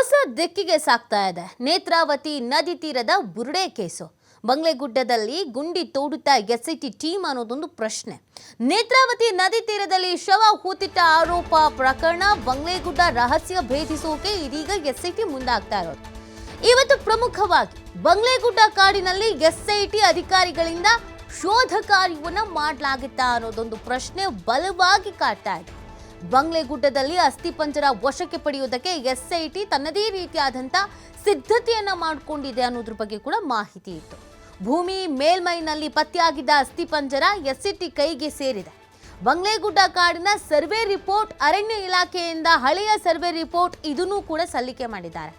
ಹೊಸ ದಿಕ್ಕಿಗೆ ಸಾಕ್ತಾ ಇದೆ. ನೇತ್ರಾವತಿ ನದಿ ತೀರದ ಬುರುಡೆ ಕೇಸು. ಬಂಗ್ಲೆಗುಡ್ಡದಲ್ಲಿ ಗುಂಡಿ ತೋಡುತ್ತಾ ಎಸ್ಐಟಿ ಟೀಮ್ ಅನ್ನೋದೊಂದು ಪ್ರಶ್ನೆ. ನೇತ್ರಾವತಿ ನದಿ ತೀರದಲ್ಲಿ ಶವ ಹೂತಿಟ್ಟ ಆರೋಪ ಪ್ರಕರಣ ಬಂಗ್ಲೆಗುಡ್ಡ ರಹಸ್ಯ ಭೇದಿಸೋಕೆ ಇದೀಗ ಎಸ್ಐಟಿ ಮುಂದಾಗ್ತಾ ಇರೋದು. ಇವತ್ತು ಪ್ರಮುಖವಾಗಿ ಬಂಗ್ಲೆಗುಡ್ಡ ಕಾಡಿನಲ್ಲಿ ಎಸ್ಐಟಿ ಅಧಿಕಾರಿಗಳಿಂದ ಶೋಧ ಕಾರ್ಯವನ್ನು ಮಾಡಲಾಗುತ್ತಾ ಅನ್ನೋದೊಂದು ಪ್ರಶ್ನೆ ಬಲವಾಗಿ ಕಾಡ್ತಾ ಇದೆ. ಬಂಗ್ಲೆಗುಡ್ಡದಲ್ಲಿ ಅಸ್ಥಿಪಂಜರ ವಶಕ್ಕೆ ಪಡೆಯುವುದಕ್ಕೆ ಎಸ್ಐಟಿ ತನ್ನದೇ ರೀತಿಯಾದಂಥ ಸಿದ್ಧತೆಯನ್ನು ಮಾಡಿಕೊಂಡಿದೆ ಅನ್ನೋದ್ರ ಬಗ್ಗೆ ಕೂಡ ಮಾಹಿತಿ ಇತ್ತು. ಭೂಮಿ ಮೇಲ್ಮೈನಲ್ಲಿ ಪತ್ತೆಯಾಗಿದ್ದ ಅಸ್ಥಿಪಂಜರ ಎಸ್ಐಟಿ ಕೈಗೆ ಸೇರಿದೆ. ಬಂಗ್ಲೆಗುಡ್ಡ ಕಾಡಿನ ಸರ್ವೆ ರಿಪೋರ್ಟ್ ಅರಣ್ಯ ಇಲಾಖೆಯಿಂದ ಹಳೆಯ ಸರ್ವೆ ರಿಪೋರ್ಟ್ ಇದನ್ನೂ ಕೂಡ ಸಲ್ಲಿಕೆ ಮಾಡಿದ್ದಾರೆ.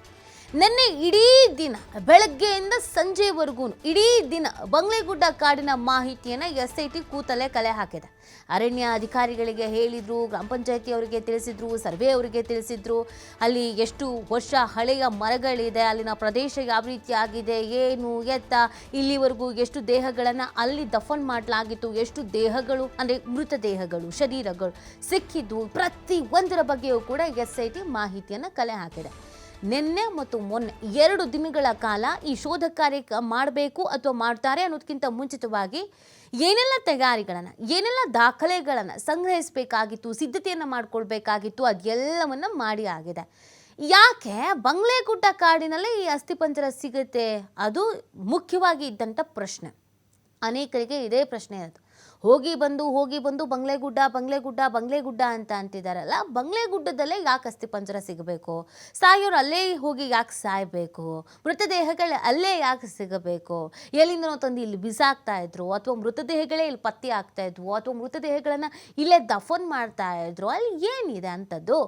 ನಿನ್ನೆ ಇಡೀ ದಿನ, ಬೆಳಗ್ಗೆಯಿಂದ ಸಂಜೆವರೆಗೂ ಇಡೀ ದಿನ ಬಂಗ್ಲೆಗುಡ್ಡ ಕಾಡಿನ ಮಾಹಿತಿಯನ್ನು ಎಸ್ ಐ ಟಿ ಕೂತಲೇ ಕಲೆ ಹಾಕಿದೆ. ಅರಣ್ಯ ಅಧಿಕಾರಿಗಳಿಗೆ ಹೇಳಿದ್ರು, ಗ್ರಾಮ ಪಂಚಾಯತಿ ಅವರಿಗೆ ತಿಳಿಸಿದ್ರು, ಸರ್ವೆ ಅವರಿಗೆ ತಿಳಿಸಿದ್ರು. ಅಲ್ಲಿ ಎಷ್ಟು ವರ್ಷ ಹಳೆಯ ಮರಗಳಿದೆ, ಅಲ್ಲಿನ ಪ್ರದೇಶ ಯಾವ ರೀತಿ ಆಗಿದೆ, ಏನು ಎತ್ತ, ಇಲ್ಲಿವರೆಗೂ ಎಷ್ಟು ದೇಹಗಳನ್ನು ಅಲ್ಲಿ ದಫನ್ ಮಾಡಲಾಗಿತ್ತು, ಎಷ್ಟು ದೇಹಗಳು, ಅಂದರೆ ಮೃತದೇಹಗಳು ಶರೀರಗಳು ಸಿಕ್ಕಿದ್ದು ಪ್ರತಿ ಒಂದರ ಬಗ್ಗೆಯೂ ಕೂಡ ಎಸ್ ಐ ಟಿ ಮಾಹಿತಿಯನ್ನು ಕಲೆ ಹಾಕಿದೆ. ನಿನ್ನೆ ಮತ್ತು ಮೊನ್ನೆ ಎರಡು ದಿನಗಳ ಕಾಲ ಈ ಶೋಧ ಕಾರ್ಯ ಮಾಡಬೇಕು ಅಥವಾ ಮಾಡ್ತಾರೆ ಅನ್ನೋದಕ್ಕಿಂತ ಮುಂಚಿತವಾಗಿ ಏನೆಲ್ಲ ತಯಾರಿಗಳನ್ನು, ಏನೆಲ್ಲ ದಾಖಲೆಗಳನ್ನು ಸಂಗ್ರಹಿಸಬೇಕಾಗಿತ್ತು, ಸಿದ್ಧತೆಯನ್ನು ಮಾಡಿಕೊಳ್ಬೇಕಾಗಿತ್ತು, ಅದೆಲ್ಲವನ್ನು ಮಾಡಿ ಆಗಿದೆ. ಯಾಕೆ ಬಂಗ್ಲೆಗುಡ್ಡ ಕಾಡಿನಲ್ಲಿ ಈ ಅಸ್ಥಿಪಂಜರ ಸಿಗುತ್ತೆ? ಅದು ಮುಖ್ಯವಾಗಿ ಇದ್ದಂಥ ಪ್ರಶ್ನೆ. ಅನೇಕರಿಗೆ ಇದೇ ಪ್ರಶ್ನೆ ಇರುತ್ತೆ ಹೋಗಿ ಬಂದು ಹೋಗಿ ಬಂದು ಬಂಗ್ಲೆಗುಡ್ಡ ಬಂಗ್ಲೆ ಗುಡ್ಡ ಅಂತ ಅಂತಿದ್ದಾರಲ್ಲ, ಬಂಗ್ಲೆಗುಡ್ಡದಲ್ಲೇ ಯಾಕೆ ಅಸ್ಥಿಪಂಜರ ಸಿಗಬೇಕು? ಸಾಯೋರು ಅಲ್ಲೇ ಹೋಗಿ ಯಾಕೆ ಸಾಯಬೇಕು? ಮೃತದೇಹಗಳು ಅಲ್ಲೇ ಯಾಕೆ ಸಿಗಬೇಕು? ಎಲ್ಲಿಂದನೋ ತಂದು ಇಲ್ಲಿ ಬಿಸಾಕ್ತಾ ಇದ್ರು, ಅಥವಾ ಮೃತದೇಹಗಳೇ ಇಲ್ಲಿ ಪತ್ತೆ ಆಗ್ತಾ ಇದ್ವು, ಅಥವಾ ಮೃತದೇಹಗಳನ್ನು ಇಲ್ಲೇ ದಫನ್ ಮಾಡ್ತಾ ಇದ್ರು, ಅಲ್ಲಿ ಏನಿದೆ ಅಂಥದ್ದು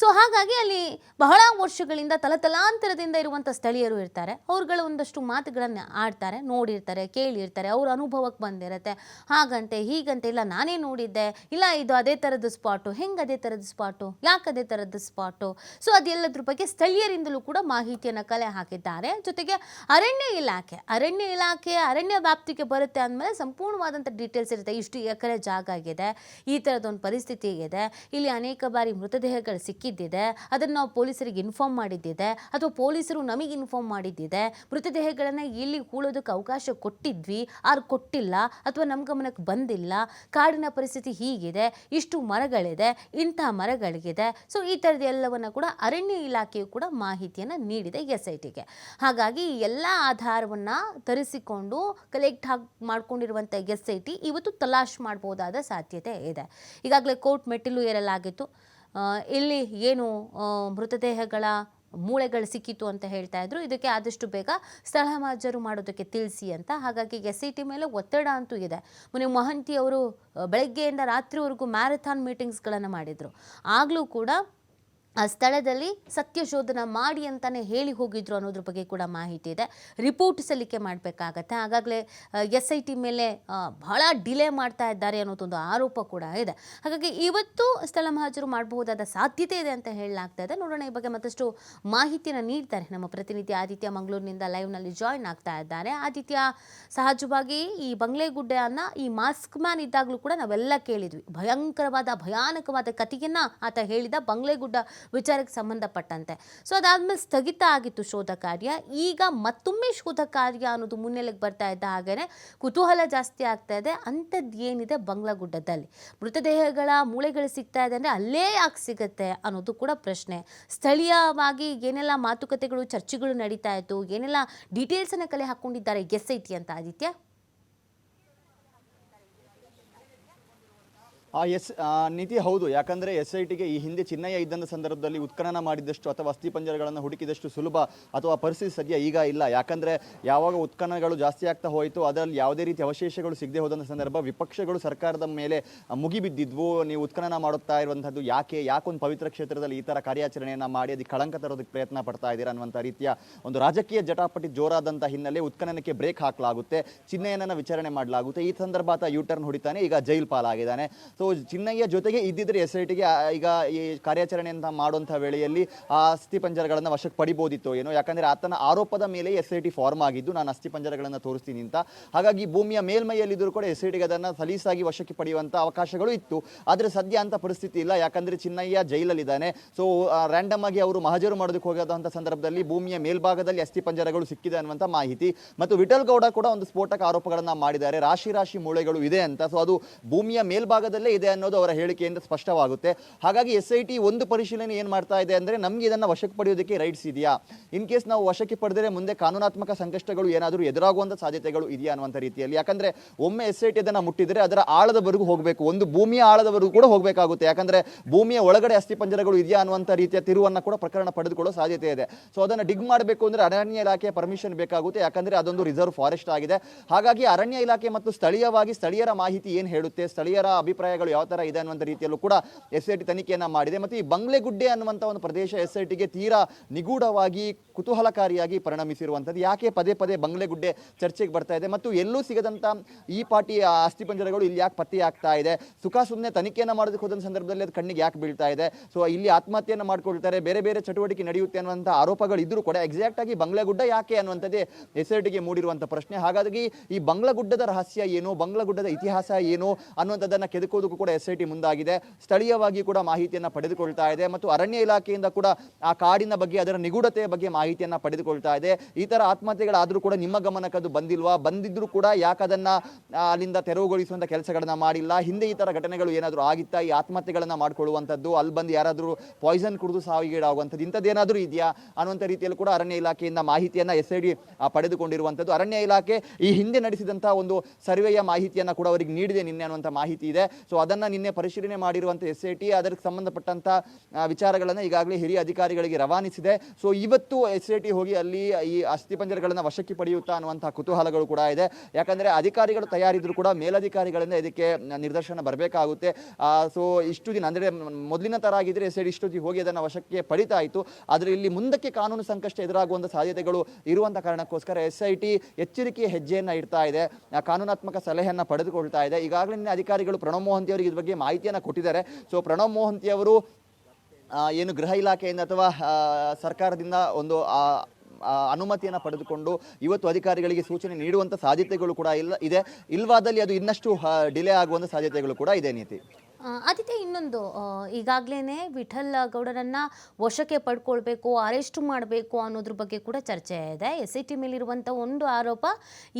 ಸೊ, ಹಾಗಾಗಿ ಅಲ್ಲಿ ಬಹಳ ವರ್ಷಗಳಿಂದ ತಲತಲಾಂತರದಿಂದ ಇರುವಂಥ ಸ್ಥಳೀಯರು ಇರ್ತಾರೆ. ಅವ್ರುಗಳ ಒಂದಷ್ಟು ಮಾತುಗಳನ್ನು ಆಡ್ತಾರೆ, ನೋಡಿರ್ತಾರೆ, ಕೇಳಿರ್ತಾರೆ, ಅವ್ರ ಅನುಭವಕ್ಕೆ ಬಂದಿರತ್ತೆ. ಹಾಗಂತೆ ಹೀಗಂತೆ ಇಲ್ಲ, ನಾನೇ ನೋಡಿದ್ದೆ. ಇಲ್ಲ, ಇದು ಅದೇ ಥರದ ಸ್ಪಾಟು. ಹೆಂಗೆ ಅದೇ ಥರದ ಸ್ಪಾಟು? ಯಾಕೆ ಅದೇ ಥರದ ಸ್ಪಾಟು? ಸೊ, ಅದೆಲ್ಲದ್ರ ಬಗ್ಗೆ ಸ್ಥಳೀಯರಿಂದಲೂ ಕೂಡ ಮಾಹಿತಿಯನ್ನು ಕಲೆ ಹಾಕಿದ್ದಾರೆ. ಜೊತೆಗೆ ಅರಣ್ಯ ಇಲಾಖೆ ಅರಣ್ಯ ಇಲಾಖೆ ಅರಣ್ಯ ವ್ಯಾಪ್ತಿಗೆ ಬರುತ್ತೆ ಅಂದಮೇಲೆ ಸಂಪೂರ್ಣವಾದಂಥ ಡೀಟೇಲ್ಸ್ ಇರುತ್ತೆ. ಇಷ್ಟು ಎಕರೆ ಜಾಗ ಆಗಿದೆ, ಈ ಥರದೊಂದು ಪರಿಸ್ಥಿತಿ ಇದೆ ಇಲ್ಲಿ ಅನೇಕ ಬಾರಿ ಮೃತದೇಹಗಳು ಸಿಕ್ಕಿದ್ದಿದೆ, ಅದನ್ನು ನಾವು ಪೊಲೀಸರಿಗೆ ಇನ್ಫಾರ್ಮ್ ಮಾಡಿದ್ದಿದೆ, ಅಥವಾ ಪೊಲೀಸರು ನಮಗೆ ಇನ್ಫಾರ್ಮ್ ಮಾಡಿದ್ದಿದೆ, ಮೃತದೇಹಗಳನ್ನು ಇಲ್ಲಿ ಹೂಳೋದಕ್ಕೆ ಅವಕಾಶ ಕೊಟ್ಟಿದ್ವಿ, ಆರು ಕೊಟ್ಟಿಲ್ಲ, ಅಥವಾ ನಮ್ಮ ಗಮನಕ್ಕೆ ಬಂದಿಲ್ಲ. ಕಾಡಿನ ಪರಿಸ್ಥಿತಿ ಹೀಗಿದೆ. ಇಷ್ಟು ಮರಗಳಿದೆ, ಇಂಥ ಮರಗಳಿಗಿದೆ. ಸೊ ಈ ಥರದ ಎಲ್ಲವನ್ನು ಕೂಡ ಅರಣ್ಯ ಇಲಾಖೆಯು ಕೂಡ ಮಾಹಿತಿಯನ್ನು ನೀಡಿದೆ ಎಸ್ ಐ ಟಿಗೆ ಹಾಗಾಗಿ ಎಲ್ಲ ಆಧಾರವನ್ನು ತರಿಸಿಕೊಂಡು ಕಲೆಕ್ಟ್ ಹಾಕಿ ಮಾಡಿಕೊಂಡಿರುವಂಥ ಎಸ್ ಐ ಟಿ ಇವತ್ತು ತಲಾಶ್ ಮಾಡ್ಬೋದಾದ ಸಾಧ್ಯತೆ ಇದೆ. ಈಗಾಗಲೇ ಕೋರ್ಟ್ ಮೆಟ್ಟಿಲು ಏರಲಾಗಿತ್ತು. ಇಲ್ಲಿ ಏನು ಮೃತದೇಹಗಳ ಮೂಳೆಗಳು ಸಿಕ್ಕಿತು ಅಂತ ಹೇಳ್ತಾ ಇದ್ರು. ಇದಕ್ಕೆ ಆದಷ್ಟು ಬೇಗ ಸ್ಥಳ ಮಾಜರು ಮಾಡೋದಕ್ಕೆ ತಿಳಿಸಿ ಅಂತ. ಹಾಗಾಗಿ ಎಸ್ ಐ ಟಿ ಮೇಲೆ ಒತ್ತಡ ಅಂತೂ ಇದೆ. ಮೊನ್ನೆ ಮಹಂತಿ ಅವರು ಬೆಳಗ್ಗೆಯಿಂದ ರಾತ್ರಿವರೆಗೂ ಮ್ಯಾರಥಾನ್ ಮೀಟಿಂಗ್ಸ್ಗಳನ್ನು ಮಾಡಿದರು. ಆಗಲೂ ಕೂಡ ಆ ಸ್ಥಳದಲ್ಲಿ ಸತ್ಯಶೋಧನ ಮಾಡಿ ಅಂತಾನೆ ಹೇಳಿ ಹೋಗಿದ್ರು ಅನ್ನೋದ್ರ ಬಗ್ಗೆ ಕೂಡ ಮಾಹಿತಿ ಇದೆ. ರಿಪೋರ್ಟ್ ಸಲ್ಲಿಕೆ ಮಾಡಬೇಕಾಗತ್ತೆ. ಆಗಾಗಲೇ ಎಸ್ ಐ ಟಿ ಮೇಲೆ ಬಹಳ ಡಿಲೇ ಮಾಡ್ತಾ ಇದ್ದಾರೆ ಅನ್ನೋದೊಂದು ಆರೋಪ ಕೂಡ ಇದೆ. ಹಾಗಾಗಿ ಇವತ್ತು ಸ್ಥಳ ಮಹಾಜರು ಮಾಡಬಹುದಾದ ಸಾಧ್ಯತೆ ಇದೆ ಅಂತ ಹೇಳಲಾಗ್ತಾ ಇದೆ. ನೋಡೋಣ ಈ ಬಗ್ಗೆ ಮತ್ತಷ್ಟು ಮಾಹಿತಿಯನ್ನು ನೀಡ್ತಾರೆ. ನಮ್ಮ ಪ್ರತಿನಿಧಿ ಆದಿತ್ಯ ಮಂಗಳೂರಿನಿಂದ ಲೈವ್ನಲ್ಲಿ ಜಾಯ್ನ್ ಆಗ್ತಾ ಇದ್ದಾರೆ. ಆದಿತ್ಯ, ಸಹಜವಾಗಿ ಈ ಬಂಗ್ಲೆಗುಡ್ಡೆಯನ್ನು ಈ ಮಾಸ್ಕ್ ಮ್ಯಾನ್ ಇದ್ದಾಗಲೂ ಕೂಡ ನಾವೆಲ್ಲ ಕೇಳಿದ್ವಿ. ಭಯಂಕರವಾದ, ಭಯಾನಕವಾದ ಕಥೆಯನ್ನ ಆತ ಹೇಳಿದ ಬಂಗ್ಲೆಗುಡ್ಡ ವಿಚಾರಕ್ಕೆ ಸಂಬಂಧಪಟ್ಟಂತೆ. ಸೊ ಅದಾದ್ಮೇಲೆ ಸ್ಥಗಿತ ಆಗಿತ್ತು ಶೋಧ ಕಾರ್ಯ. ಈಗ ಮತ್ತೊಮ್ಮೆ ಶೋಧ ಕಾರ್ಯ ಅನ್ನೋದು ಮುನ್ನೆಲೆಗೆ ಬರ್ತಾ ಇದ್ದ ಹಾಗೇನೆ ಕುತೂಹಲ ಜಾಸ್ತಿ ಆಗ್ತಾ ಇದೆ. ಅಂಥದ್ದು ಏನಿದೆ ಬಂಗ್ಲಾಗುಡ್ಡದಲ್ಲಿ? ಮೃತದೇಹಗಳ ಮೂಳೆಗಳು ಸಿಗ್ತಾ ಇದೆ ಅಂದರೆ ಅಲ್ಲೇ ಯಾಕೆ ಸಿಗುತ್ತೆ ಅನ್ನೋದು ಕೂಡ ಪ್ರಶ್ನೆ. ಸ್ಥಳೀಯವಾಗಿ ಏನೆಲ್ಲ ಮಾತುಕತೆಗಳು, ಚರ್ಚೆಗಳು ನಡೀತಾ ಇತ್ತು, ಏನೆಲ್ಲ ಡೀಟೇಲ್ಸನ್ನು ಕಲೆ ಹಾಕ್ಕೊಂಡಿದ್ದಾರೆ ಎಸ್ ಐ ಟಿ ಅಂತ, ಆದಿತ್ಯ? ಆ ಎಸ್ ನೀತಿ ಹೌದು. ಯಾಕಂದರೆ ಎಸ್ ಐ ಟಿಗೆ ಈ ಹಿಂದೆ ಚಿನ್ನಯ್ಯ ಇದ್ದಂಥ ಸಂದರ್ಭದಲ್ಲಿ ಉತ್ಖನನ ಮಾಡಿದಷ್ಟು ಅಥವಾ ಅಸ್ಥಿಪಂಜರಗಳನ್ನು ಹುಡುಕಿದಷ್ಟು ಸುಲಭ ಅಥವಾ ಪರಿಸ್ಥಿತಿ ಸದ್ಯ ಈಗ ಇಲ್ಲ. ಯಾಕಂದರೆ ಯಾವಾಗ ಉತ್ಖನನಗಳು ಜಾಸ್ತಿ ಆಗ್ತಾ ಹೋಯಿತು ಅದರಲ್ಲಿ ಯಾವುದೇ ರೀತಿ ಅವಶೇಷಗಳು ಸಿಗದೆ ಹೋದಂಥ ಸಂದರ್ಭ ವಿಪಕ್ಷಗಳು ಸರ್ಕಾರದ ಮೇಲೆ ಮುಗಿಬಿದ್ದಿದ್ವು. ನೀವು ಉತ್ಖನನ ಮಾಡುತ್ತಾ ಇರುವಂಥದ್ದು ಯಾಕೆ? ಯಾಕೊಂದು ಪವಿತ್ರ ಕ್ಷೇತ್ರದಲ್ಲಿ ಈ ಥರ ಕಾರ್ಯಾಚರಣೆಯನ್ನು ಮಾಡಿ ಅದಕ್ಕೆ ಕಳಂಕ ತರೋದಕ್ಕೆ ಪ್ರಯತ್ನ ಪಡ್ತಾ ಇದ್ದೀರಾ ಅನ್ನುವಂಥ ರೀತಿಯ ಒಂದು ರಾಜಕೀಯ ಜಟಾಪಟಿ ಜೋರಾದಂಥ ಹಿನ್ನೆಲೆ ಉತ್ಖನನಕ್ಕೆ ಬ್ರೇಕ್ ಹಾಕಲಾಗುತ್ತೆ. ಚಿನ್ನಯ್ಯನನ್ನ ವಿಚಾರಣೆ ಮಾಡಲಾಗುತ್ತೆ. ಈ ಸಂದರ್ಭ ಆತ ಯೂ ಟರ್ನ್ ಹೊಡಿತಾನೆ. ಈಗ ಜೈಲ್ ಪಾಲಾಗಿದ್ದಾನೆ. ಸೊ ಚಿನ್ನಯ್ಯ ಜೊತೆಗೆ ಇದ್ದಿದ್ರೆ ಎಸ್ ಐ ಟಿಗೆ ಈಗ ಈ ಕಾರ್ಯಾಚರಣೆಯಂತ ಮಾಡುವಂಥ ವೇಳೆಯಲ್ಲಿ ಆ ಅಸ್ಥಿ ಪಂಜರಗಳನ್ನು ವಶಕ್ಕೆ ಪಡಿಬೋದಿತ್ತು ಏನೋ. ಯಾಕಂದರೆ ಆತನ ಆರೋಪದ ಮೇಲೆ ಎಸ್ ಐ ಟಿ ಫಾರ್ಮ್ ಆಗಿದ್ದು, ನಾನು ಅಸ್ಥಿ ಪಂಜರಗಳನ್ನು ತೋರಿಸ್ತೀನಿ ಅಂತ. ಹಾಗಾಗಿ ಭೂಮಿಯ ಮೇಲ್ಮೈಯಲ್ಲಿದ್ದರೂ ಕೂಡ ಎಸ್ ಐ ಟಿಗೆ ಅದನ್ನು ಸಲೀಸಾಗಿ ವಶಕ್ಕೆ ಪಡೆಯುವಂಥ ಅವಕಾಶಗಳು ಇತ್ತು. ಆದರೆ ಸದ್ಯ ಅಂತ ಪರಿಸ್ಥಿತಿ ಇಲ್ಲ. ಯಾಕಂದರೆ ಚಿನ್ನಯ್ಯ ಜೈಲಲ್ಲಿದ್ದಾನೆ. ಸೊ ರ್ಯಾಂಡಮ್ ಆಗಿ ಅವರು ಮಹಜರು ಮಾಡೋದಕ್ಕೆ ಹೋಗೋದಂಥ ಸಂದರ್ಭದಲ್ಲಿ ಭೂಮಿಯ ಮೇಲ್ಭಾಗದಲ್ಲಿ ಅಸ್ಥಿ ಪಂಜರಗಳು ಸಿಕ್ಕಿದೆ ಅನ್ನುವಂಥ ಮಾಹಿತಿ. ಮತ್ತು ವಿಠಲ್ ಗೌಡ ಕೂಡ ಒಂದು ಸ್ಫೋಟಕ ಆರೋಪಗಳನ್ನು ಮಾಡಿದ್ದಾರೆ. ರಾಶಿ ರಾಶಿ ಮೂಳೆಗಳು ಇದೆ ಅಂತ. ಸೊ ಅದು ಭೂಮಿಯ ಮೇಲ್ಭಾಗದಲ್ಲೇ ಇದೆ ಅನ್ನೋದು ಅವರ ಹೇಳಿಕೆಯಿಂದ ಸ್ಪಷ್ಟವಾಗುತ್ತೆ. ಹಾಗಾಗಿ ಎಸ್ ಐ ಒಂದು ಪರಿಶೀಲನೆ ಏನು ಮಾಡ್ತಾ ಇದೆ ಅಂದರೆ ನಮಗೆ ಇದನ್ನು ವಶಕ್ಕೆ ಪಡೆಯೋದಕ್ಕೆ ರೈಟ್ಸ್ ಇದೆಯಾ? ಇನ್ ಕೇಸ್ ನಾವು ವಶಕ್ಕೆ ಪಡೆದರೆ ಮುಂದೆ ಕಾನೂನಾತ್ಮಕ ಸಂಕಷ್ಟಗಳು ಏನಾದರೂ ಎದುರಾಗುವಂಥ ಸಾಧ್ಯತೆಗಳು ಇದೆಯಾ ಅನ್ನುವಂಥ ರೀತಿಯಲ್ಲಿ. ಯಾಕಂದ್ರೆ ಒಮ್ಮೆ ಎಸ್ ಐ ಟಿ ಮುಟ್ಟಿದರೆ ಅದರ ಆಳದವರೆಗೂ ಹೋಗಬೇಕು. ಒಂದು ಭೂಮಿಯ ಆಳದವರೆಗೂ ಕೂಡ ಹೋಗಬೇಕಾಗುತ್ತೆ. ಯಾಕಂದ್ರೆ ಭೂಮಿಯ ಒಳಗಡೆ ಅಸ್ಥಿ ಪಂಜರಗಳು ಇದೆಯಾ ಅನ್ನುವಂಥ ರೀತಿಯ ತಿರುವನ್ನು ಕೂಡ ಪ್ರಕರಣ ಪಡೆದುಕೊಳ್ಳೋ ಸಾಧ್ಯತೆ ಇದೆ. ಸೊ ಅದನ್ನು ಡಿಗ್ ಮಾಡಬೇಕು ಅಂದ್ರೆ ಅರಣ್ಯ ಇಲಾಖೆಯ ಪರ್ಮಿಷನ್ ಬೇಕಾಗುತ್ತೆ. ಯಾಕಂದ್ರೆ ಅದೊಂದು ರಿಸರ್ವ್ ಫಾರೆಸ್ಟ್ ಆಗಿದೆ. ಹಾಗಾಗಿ ಅರಣ್ಯ ಇಲಾಖೆ ಮತ್ತು ಸ್ಥಳೀಯವಾಗಿ ಸ್ಥಳೀಯರ ಮಾಹಿತಿ ಏನು ಹೇಳುತ್ತೆ? ಸ್ಥಳೀಯರ ಅಭಿಪ್ರಾಯಗಳು ಯಾವ ತರ ಇದೆ ಅನ್ನುವಂಥ ರೀತಿಯಲ್ಲೂ ಕೂಡ ಎಸ್ ಐ ಟಿ ತನಿಖೆಯನ್ನು ಮಾಡಿದೆ. ಮತ್ತು ಈ ಬಂಗ್ಲೆಗುಡ್ಡೆ ಅನ್ನುವಂಥ ಒಂದು ಪ್ರದೇಶ ಎಸ್ ಐ ಟಿಗೆ ತೀರಾ ನಿಗೂಢವಾಗಿ, ಕುತೂಹಲಕಾರಿಯಾಗಿ ಪರಿಣಮಿಸಿರುವಂಥದ್ದು. ಯಾಕೆ ಪದೇ ಪದೇ ಬಂಗ್ಲೆಗುಡ್ಡೆ ಚರ್ಚೆಗೆ ಬರ್ತಾ ಇದೆ? ಮತ್ತು ಎಲ್ಲೂ ಸಿಗದಂಥ ಈ ಪಾಟಿ ಅಸ್ಥಿಪಂಜರಗಳು ಇಲ್ಲಿ ಯಾಕೆ ಪತ್ತೆ ಆಗ್ತಾ ಇದೆ? ಸುಖ ಸುಮ್ಮನೆ ತನಿಖೆಯನ್ನು ಮಾಡೋದಕ್ಕೆ ಹೋದ ಸಂದರ್ಭದಲ್ಲಿ ಅದು ಕಣ್ಣಿಗೆ ಯಾಕೆ ಬೀಳ್ತಾ ಇದೆ? ಸೊ, ಇಲ್ಲಿ ಆತ್ಮಹತ್ಯೆಯನ್ನು ಮಾಡ್ಕೊಳ್ತಾರೆ, ಬೇರೆ ಬೇರೆ ಚಟುವಟಿಕೆ ನಡೆಯುತ್ತೆ ಅನ್ನುವಂಥ ಆರೋಪಗಳು ಇದ್ರೂ ಕೂಡ ಎಕ್ಸಾಕ್ಟ್ ಆಗಿ ಬಂಗ್ಲೆಗುಡ್ಡ ಯಾಕೆ ಅನ್ನುವಂಥದ್ದೇ ಎಸ್ ಐ ಟಿಗೆ ಮೂಡಿರುವಂಥ ಪ್ರಶ್ನೆ. ಹಾಗಾಗಿ ಈ ಬಂಗ್ಲಗುಡ್ಡದ ರಹಸ್ಯ ಏನು? ಬಂಗ್ಲಗುಡ್ಡದ ಇತಿಹಾಸ ಏನು ಅನ್ನುವಂಥದ್ದನ್ನು ಕೆದಕೋದಕ್ಕೂ ಕೂಡ ಎಸ್ ಐ ಟಿ ಮುಂದಾಗಿದೆ. ಸ್ಥಳೀಯವಾಗಿ ಕೂಡ ಮಾಹಿತಿಯನ್ನು ಪಡೆದುಕೊಳ್ತಾ ಇದೆ ಮತ್ತು ಅರಣ್ಯ ಇಲಾಖೆಯಿಂದ ಕೂಡ ಆ ಕಾಡಿನ ಬಗ್ಗೆ, ಅದರ ನಿಗೂಢತೆಯ ಬಗ್ಗೆ ಮಾಹಿತಿಯನ್ನು ಪಡೆದುಕೊಳ್ತಾ ಇದೆ. ಈ ಥರ ಆತ್ಮಹತ್ಯೆಗಳಾದರೂ ಕೂಡ ನಿಮ್ಮ ಗಮನಕ್ಕೆ ಅದು ಬಂದಿಲ್ವಾ? ಬಂದಿದ್ರೂ ಕೂಡ ಯಾಕದನ್ನು ಅಲ್ಲಿಂದ ತೆರವುಗೊಳಿಸುವಂಥ ಕೆಲಸಗಳನ್ನ ಮಾಡಿಲ್ಲ? ಹಿಂದೆ ಈ ಥರ ಘಟನೆಗಳು ಏನಾದರೂ ಆಗಿತ್ತಾ? ಈ ಆತ್ಮಹತ್ಯೆಗಳನ್ನು ಮಾಡಿಕೊಳ್ಳುವಂಥದ್ದು? ಅಲ್ಲಿ ಬಂದು ಯಾರಾದರೂ ಪಾಯ್ಸನ್ ಕುಡಿದು ಸಾವಿಗೀಡಾಗುವಂಥದ್ದು? ಇಂಥದ್ದೇನಾದರೂ ಇದೆಯಾ? ಅನ್ನುವಂಥ ರೀತಿಯಲ್ಲಿ ಕೂಡ ಅರಣ್ಯ ಇಲಾಖೆಯಿಂದ ಮಾಹಿತಿಯನ್ನು ಎಸ್ ಐ ಡಿ ಪಡೆದುಕೊಂಡಿರುವಂಥದ್ದು. ಅರಣ್ಯ ಇಲಾಖೆ ಈ ಹಿಂದೆ ನಡೆಸಿದಂಥ ಒಂದು ಸರ್ವೆಯ ಮಾಹಿತಿಯನ್ನು ಕೂಡ ಅವರಿಗೆ ನೀಡಿದೆ ನಿನ್ನೆ ಅನ್ನುವಂಥ ಮಾಹಿತಿ ಇದೆ. ಸೊ ಅದನ್ನು ನಿನ್ನೆ ಪರಿಶೀಲನೆ ಮಾಡಿರುವಂಥ ಎಸ್ ಐ ಟಿ ಅದಕ್ಕೆ ಸಂಬಂಧಪಟ್ಟಂಥ ವಿಚಾರಗಳನ್ನು ಈಗಾಗಲೇ ಹಿರಿಯ ಅಧಿಕಾರಿಗಳಿಗೆ ರವಾನಿಸಿದೆ. ಸೊ ಇವತ್ತು ಎಸ್ ಐ ಟಿ ಹೋಗಿ ಅಲ್ಲಿ ಈ ಅಸ್ಥಿಪಂಜರಗಳನ್ನು ವಶಕ್ಕೆ ಪಡೆಯುತ್ತಾ ಅನ್ನುವಂಥ ಕುತೂಹಲಗಳು ಕೂಡ ಇದೆ. ಯಾಕಂದರೆ ಅಧಿಕಾರಿಗಳು ತಯಾರಿದ್ರು ಕೂಡ ಮೇಲಧಿಕಾರಿಗಳಿಂದ ಇದಕ್ಕೆ ನಿರ್ದೇಶನ ಬರಬೇಕಾಗುತ್ತೆ. ಸೊ ಇಷ್ಟು ದಿನ ಅಂದರೆ ಮೊದಲಿನ ಥರ ಆಗಿದ್ದರೆ ಎಸ್ ಐ ಡಿ ದಿನ ಹೋಗಿ ಅದನ್ನು ವಶಕ್ಕೆ ಪಡಿತಾ ಇತ್ತು. ಆದರೆ ಇಲ್ಲಿ ಮುಂದಕ್ಕೆ ಕಾನೂನು ಸಂಕಷ್ಟ ಎದುರಾಗುವಂಥ ಸಾಧ್ಯತೆಗಳು ಇರುವಂಥ ಕಾರಣಕ್ಕೋಸ್ಕರ ಎಸ್ ಐ ಟಿ ಎಚ್ಚರಿಕೆಯ ಹೆಜ್ಜೆಯನ್ನು ಇಡ್ತಾ ಇದೆ. ಕಾನೂನಾತ್ಮಕ ಸಲಹೆಯನ್ನು ಪಡೆದುಕೊಳ್ತಾ ಇದೆ. ಈಗಾಗಲೇ ಅಧಿಕಾರಿಗಳು ಪ್ರಣವ್ ಮೋಹಂತಿ ಅವರಿಗೆ ಇದ್ರ ಬಗ್ಗೆ ಮಾಹಿತಿಯನ್ನು ಕೊಟ್ಟಿದ್ದಾರೆ. ಸೊ ಪ್ರಣವ್ ಮೋಹಂತಿ ಅವರು ಏನು ಗೃಹ ಇಲಾಖೆಯಿಂದ ಅಥವಾ ಸರ್ಕಾರದಿಂದ ಒಂದು ಅನುಮತಿಯನ್ನು ಪಡೆದುಕೊಂಡು ಇವತ್ತು ಅಧಿಕಾರಿಗಳಿಗೆ ಸೂಚನೆ ನೀಡುವಂಥ ಸಾಧ್ಯತೆಗಳು ಕೂಡ ಇಲ್ಲ, ಇದೆ. ಇಲ್ವಾದಲ್ಲಿ ಅದು ಇನ್ನಷ್ಟು ಡಿಲೇ ಆಗುವಂಥ ಸಾಧ್ಯತೆಗಳು ಕೂಡ ಇದೆ, ನೀತಿ. ಆದಿತ್ಯ, ಇನ್ನೊಂದು ಈಗಾಗಲೇ ವಿಠಲ್ ಗೌಡರನ್ನು ವಶಕ್ಕೆ ಪಡ್ಕೊಳ್ಬೇಕು, ಅರೆಸ್ಟ್ ಮಾಡಬೇಕು ಅನ್ನೋದ್ರ ಬಗ್ಗೆ ಕೂಡ ಚರ್ಚೆ ಇದೆ. ಎಸ್ ಐ ಟಿ ಮೇಲಿರುವಂಥ ಒಂದು ಆರೋಪ,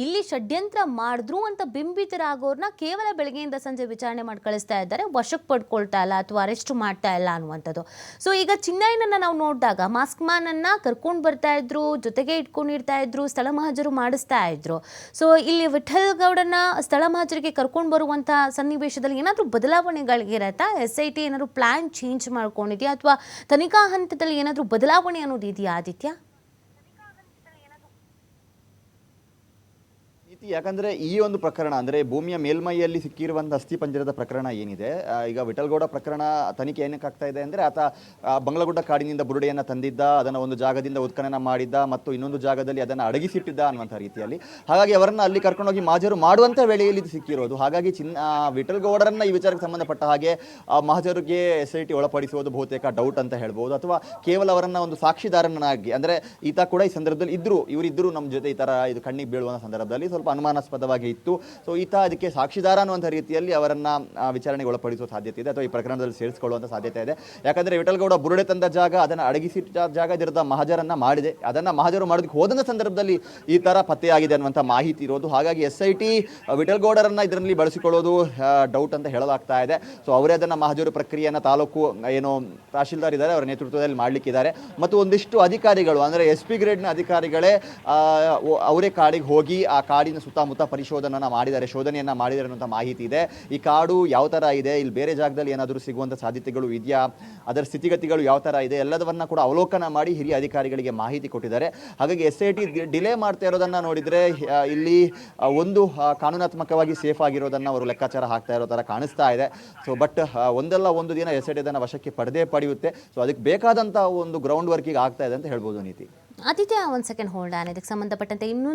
ಇಲ್ಲಿ ಷಡ್ಯಂತ್ರ ಮಾಡಿದ್ರು ಅಂತ ಬಿಂಬಿತರಾಗೋರ್ನ ಕೇವಲ ಬೆಳಗ್ಗೆಯಿಂದ ಸಂಜೆ ವಿಚಾರಣೆ ಮಾಡಿ ಕಳಿಸ್ತಾ ಇದ್ದಾರೆ, ವಶಕ್ಕೆ ಪಡ್ಕೊಳ್ತಾ ಇಲ್ಲ ಅಥವಾ ಅರೆಸ್ಟ್ ಮಾಡ್ತಾ ಇಲ್ಲ ಅನ್ನುವಂಥದ್ದು. ಸೊ ಈಗ ಚಿನ್ನಯ್ಯನನ್ನು ನಾವು ನೋಡಿದಾಗ, ಮಾಸ್ಕ್ ಮ್ಯಾನನ್ನು ಕರ್ಕೊಂಡು ಬರ್ತಾ ಇದ್ರು, ಜೊತೆಗೆ ಇಟ್ಕೊಂಡಿರ್ತಾ ಇದ್ರು, ಸ್ಥಳ ಮಹಜರು ಮಾಡಿಸ್ತಾ ಇದ್ರು. ಸೊ ಇಲ್ಲಿ ವಿಠಲ್ ಗೌಡನ ಸ್ಥಳ ಮಹಜರಿಗೆ ಕರ್ಕೊಂಡು ಬರುವಂತಹ ಸನ್ನಿವೇಶದಲ್ಲಿ ಏನಾದರೂ ಬದಲಾವಣೆಗಳಿಗಿರತ್ತಾ ಎಸ್ ಐ ಟಿ ಏನಾದರೂ ಪ್ಲಾನ್ ಚೇಂಜ್ ಮಾಡ್ಕೊಂಡಿದೆಯಾ? ಅಥವಾ ತನಿಖಾ ಹಂತದಲ್ಲಿ ಏನಾದರೂ ಬದಲಾವಣೆ ಅನ್ನೋದು ಇದೆಯಾ, ಆದಿತ್ಯ? ಯಾಕಂದ್ರೆ ಈ ಒಂದು ಪ್ರಕರಣ ಅಂದ್ರೆ ಭೂಮಿಯ ಮೇಲ್ಮೈಯಲ್ಲಿ ಸಿಕ್ಕಿರುವಂತಹ ಅಸ್ಥಿ ಪಂಜರದ ಪ್ರಕರಣ ಏನಿದೆ ಈಗ ವಿಠಲ್ಗೌಡ ಪ್ರಕರಣ ತನಿಖೆ ಏನಕ್ಕೆ ಆಗ್ತಾ ಇದೆ ಅಂದ್ರೆ ಆತ ಬಂಗ್ಲಗುಡ್ಡ ಕಾಡಿನಿಂದ ಬುರುಡೆಯನ್ನ ತಂದಿದ್ದ ಅದನ್ನ ಒಂದು ಜಾಗದಿಂದ ಉತ್ಖನನ ಮಾಡಿದ್ದ ಮತ್ತು ಇನ್ನೊಂದು ಜಾಗದಲ್ಲಿ ಅದನ್ನ ಅಡಗಿಸಿಟ್ಟಿದ್ದ ಅನ್ನುವಂಥ ರೀತಿಯಲ್ಲಿ. ಹಾಗಾಗಿ ಅವರನ್ನ ಅಲ್ಲಿ ಕರ್ಕೊಂಡೋಗಿ ಮಾಜರು ಮಾಡುವಂಥ ವೇಳೆಯಲ್ಲಿ ಇದು ಸಿಕ್ಕಿರೋದು. ಹಾಗಾಗಿ ಚಿನ್ನ ವಿಠಲ್ಗೌಡರನ್ನ ಈ ವಿಚಾರಕ್ಕೆ ಸಂಬಂಧಪಟ್ಟ ಹಾಗೆ ಆ, ಮಹಜರಿಗೆ ಎಸ್ ಐ ಟಿ ಒಳಪಡಿಸುವುದು ಬಹುತೇಕ ಡೌಟ್ ಅಂತ ಹೇಳ್ಬೋದು. ಅಥವಾ ಕೇವಲ ಅವರನ್ನ ಒಂದು ಸಾಕ್ಷಿದಾರನಾಗಿ ಅಂದ್ರೆ ಈತ ಕೂಡ ಈ ಸಂದರ್ಭದಲ್ಲಿ ಇದ್ರು ಇವರಿದ್ರು ನಮ್ಮ ಜೊತೆ ಈ ತರ ಇದು ಕಣ್ಣಿಗೆ ಬೀಳುವ ಸಂದರ್ಭದಲ್ಲಿ. ಸ್ವಲ್ಪ ಅನುಮಾನಾಸ್ಪದವಾಗಿ ಇತ್ತು. ಸೊ ಈತ ಅದಕ್ಕೆ ಸಾಕ್ಷಿದಾರ ಅನ್ನುವಂಥ ರೀತಿಯಲ್ಲಿ ಅವರನ್ನ ವಿಚಾರಣೆಗೆ ಒಳಪಡಿಸುವ ಸಾಧ್ಯತೆ ಇದೆ ಅಥವಾ ಈ ಪ್ರಕರಣದಲ್ಲಿ ಸೇರಿಸಿಕೊಳ್ಳುವಂಥ ಸಾಧ್ಯತೆ ಇದೆ. ಯಾಕಂದ್ರೆ ವಿಠಲ್ಗೌಡ ಬುರುಡೆ ತಂದ ಜಾಗ, ಅದನ್ನು ಅಡಗಿಸಿಟ್ಟ ಜಾಗ ಇದರದ ಮಹಜರನ್ನ ಮಾಡಿದೆ. ಅದನ್ನ ಮಹಾಜರು ಮಾಡೋದಕ್ಕೆ ಹೋದಂಥ ಸಂದರ್ಭದಲ್ಲಿ ಈ ತರ ಪತ್ತೆಯಾಗಿದೆ ಅನ್ನುವಂಥ ಮಾಹಿತಿ ಇರೋದು. ಹಾಗಾಗಿ ಎಸ್ ಐ ಟಿ ವಿಠಲ್ಗೌಡರನ್ನ ಇದರಲ್ಲಿ ಬಳಸಿಕೊಳ್ಳೋದು ಡೌಟ್ ಅಂತ ಹೇಳಲಾಗ್ತಾ ಇದೆ. ಸೊ ಅವರೇ ಅದನ್ನ ಮಹಾಜರು ಪ್ರಕ್ರಿಯೆಯನ್ನು ತಾಲೂಕು, ಏನು, ತಹಶೀಲ್ದಾರ್ ಇದ್ದಾರೆ, ಅವರ ನೇತೃತ್ವದಲ್ಲಿ ಮಾಡಲಿಕ್ಕಿದ್ದಾರೆ. ಮತ್ತು ಒಂದಿಷ್ಟು ಅಧಿಕಾರಿಗಳು, ಅಂದರೆ ಎಸ್ ಪಿ ಗ್ರೇಡ್ನ ಅಧಿಕಾರಿಗಳೇ ಅವರೇ ಕಾಡಿಗೆ ಹೋಗಿ ಆ ಕಾಡಿನ ಸುತ್ತಮುತ್ತ ಪರಿಶೋಧನೆಯನ್ನು ಮಾಡಿದ್ದಾರೆ, ಶೋಧನೆಯನ್ನು ಮಾಡಿದ್ದಾರೆ ಅನ್ನೋಂಥ ಮಾಹಿತಿ ಇದೆ. ಈ ಕಾಡು ಯಾವ ಥರ ಇದೆ, ಇಲ್ಲಿ ಬೇರೆ ಜಾಗದಲ್ಲಿ ಏನಾದರೂ ಸಿಗುವಂಥ ಸಾಧ್ಯತೆಗಳು ಇದೆಯಾ, ಅದರ ಸ್ಥಿತಿಗತಿಗಳು ಯಾವ ಥರ ಇದೆ ಎಲ್ಲದನ್ನ ಕೂಡ ಅವಲೋಕನ ಮಾಡಿ ಹಿರಿಯ ಅಧಿಕಾರಿಗಳಿಗೆ ಮಾಹಿತಿ ಕೊಟ್ಟಿದ್ದಾರೆ. ಹಾಗಾಗಿ ಎಸ್ ಐ ಟಿ ಡಿಲೇ ಮಾಡ್ತಾ ಇರೋದನ್ನು ನೋಡಿದರೆ ಇಲ್ಲಿ ಒಂದು ಕಾನೂನಾತ್ಮಕವಾಗಿ ಸೇಫ್ ಆಗಿರೋದನ್ನು ಅವರು ಲೆಕ್ಕಾಚಾರ ಹಾಕ್ತಾ ಇರೋ ಥರ ಕಾಣಿಸ್ತಾ ಇದೆ. ಸೊ ಬಟ್ ಒಂದಲ್ಲ ಒಂದು ದಿನ ಎಸ್ ಐ ಟಿ ಅದನ್ನು ವಶಕ್ಕೆ ಪಡೆದೇ ಪಡೆಯುತ್ತೆ. ಸೊ ಅದಕ್ಕೆ ಬೇಕಾದಂಥ ಒಂದು ಗ್ರೌಂಡ್ ವರ್ಕಿಗೆ ಆಗ್ತಾ ಇದೆ ಅಂತ ಹೇಳ್ಬೋದು ನೀತಿ. ಆದಿತ್ಯ, ಒಂದು ಸೆಕೆಂಡ್ ಹೋಲ್ಡ್ ಆನ್ ಇದಕ್ಕೆ ಸಂಬಂಧಪಟ್ಟಂತೆ ಇನ್ನೂ